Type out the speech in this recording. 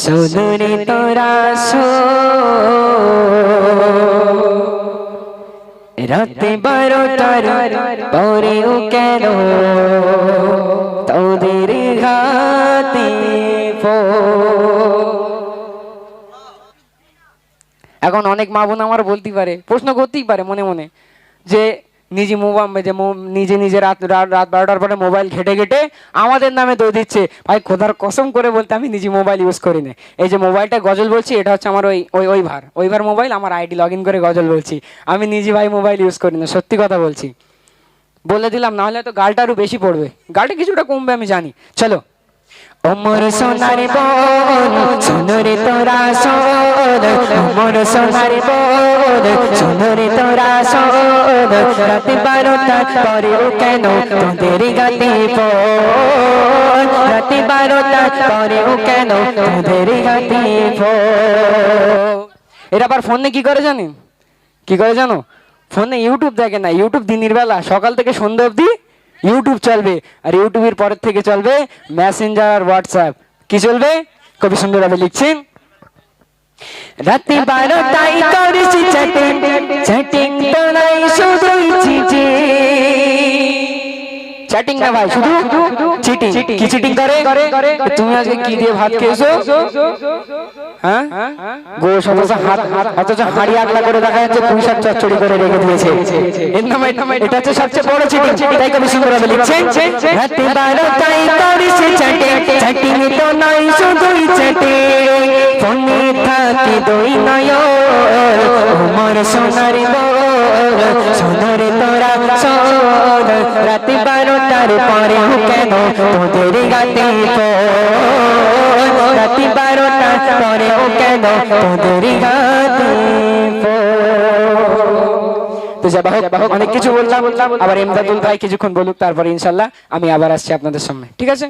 সুদূরে তোরা সো রাতে বারোটার পরেও কেন তোদের ঘাতে এখন অনেক মা বোন আমার বলতেই পারে, প্রশ্ন করতেই পারে মনে মনে, যে নিজে মোবাইল নিজে নিজে রাত রাত বারোটার পরে মোবাইল ঘেটে ঘেটে আমাদের নামে দই দিচ্ছে। ভাই, খোদার কসম করে বলতে আমি নিজে মোবাইল ইউজ করি না এই যে মোবাইলটা গজল বলছি, এটা হচ্ছে আমার ওই ওই ওই ভার। ওই ভার মোবাইল, আমার আইডি লগ করে গজল বলছি। আমি নিজে ভাই মোবাইল ইউজ করি না সত্যি কথা বলছি। বলে দিলাম, নাহলে তো গালটা আরও বেশি পড়বে। গালটা কিছুটা কমবে, আমি জানি। চলো। ওমর সোনার বোন সোনরে তোরা সোন ওমর সোনার বোন সোনরে তোরা সোন রাত কেন তোদের গাতে ফোন? রাত কেন তোদের গাতে ফোন? আবার ফোনে কি করে কি করে জানো? ফোনে ইউটিউব দেখে না, ইউটিউব দিনের বেলা সকাল থেকে সন্ধ্যা অবধি ইউটিউব চলবে, আর ইউটিউবের পরের থেকে চলবে মেসেঞ্জার আর হোয়াটসঅ্যাপ কি চলবে? কবি সুন্দরভাবে লিখছেন। রাতে বারোটায় করেছি চ্যাটিং চ্যাটিং চ্যাটিং না ভাই শুধু চিটিং কি চিটিং করে? তুমি আজকে কি দিয়ে ভাত খেয়েছো? হ্যাঁ? গোশ অথচ হাত অথচ হাড়ি আগলা করে দেখা যাচ্ছে পুঁই শাক চচ্চড়ি করে রেখে দিয়েছে। এর নামে এটা হচ্ছে সবচেয়ে বড় চিটিং তাই কবি সুন্দর হবে লিখছেন রাতে বারোটায় করিস চ্যাটিং চ্যাটিং তো নয় শুধুই চ্যাটিং ফোনে থাকে দই নয় আমার সোনার বল সোনার তোরা সোন রাতে বারোটার পরে কেন তোদের গাতে রাতে বারোটার পরে কেন তোদের গাতে অনেক কিছু বললাম। আবার এমদাদুল ভাই কিছুক্ষণ বলুক, তারপরে ইনশাল্লাহ আমি আবার আসছি আপনাদের সামনে। ঠিক আছে?